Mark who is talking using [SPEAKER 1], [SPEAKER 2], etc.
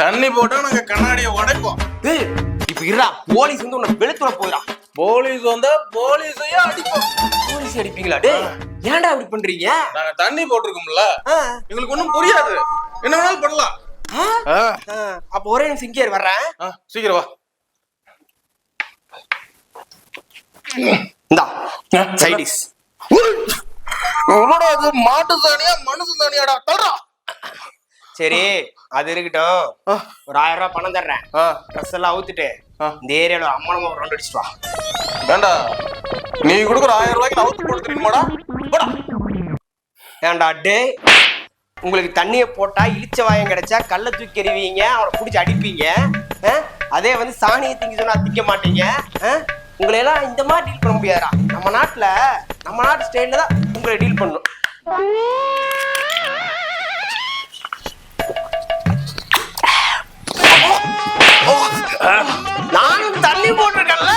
[SPEAKER 1] தண்ணி போட்டா நாங்க கண்ணாடியை உடைப்போம்.
[SPEAKER 2] இப்ப இருடா போலீஸ் வந்து உன்னை வெளுத்துற போயிடா
[SPEAKER 1] போலீஸ் வந்தா போலீஸையே அடிப்போம்.
[SPEAKER 2] போலீஸ் அடிப்பீங்களா டேய்? ஏன்டா இப்படி பண்றீங்க?
[SPEAKER 1] நாங்க தண்ணி போட்டிருக்கோம்ல. எங்களுக்கு ஒண்ணும் புரியாது. என்ன வேணாலும் பண்ணலாம்.
[SPEAKER 2] அப்ப ஒரே நிமிஷம் இங்கே இரு, வர்றேன்.
[SPEAKER 1] சீக்கிரம் வா.
[SPEAKER 2] இந்தா சைடிஸ்
[SPEAKER 1] உன்னோட அது மாட்டு சாணியா? மனுஷ சாணியாடா? தர்றா
[SPEAKER 2] சரி அது இருக்கட்டும். ஒரு ஆயிரம் ரூபாய் பணம் தர்றேன். ட்ரெஸ் எல்லாம் அவுத்துட்டு. இந்த ஏரியால அம்மனமா ஒரு ரவுண்ட் அடிச்சிட்டு வா.
[SPEAKER 1] வேண்டா நீ கொடுக்குற ஆயிரம் ரூபாய்க்கு அவுத்து போட்டு தெரியுமாடா போடா.
[SPEAKER 2] ஏன்டா டே உங்களுக்கு தண்ணியை போட்டா இழிச்ச வாயம் கிடைச்சா கல்ல தூக்கி எறிவீங்க அவனை பிடிச்சி அடிப்பீங்க? அதே வந்து சாணியை திங்க சொன்னா திங்க மாட்டீங்க ஆ? உங்களை எல்லாம் இந்த மாதிரி டீல் பண்ண முடியாதுடா. நம்ம நாட்டுல நம்ம நாட்டு ஸ்டைலில் தான் உங்களை டீல் பண்ணும் நானும் தள்ளி போட்டிருக்கேன்ல.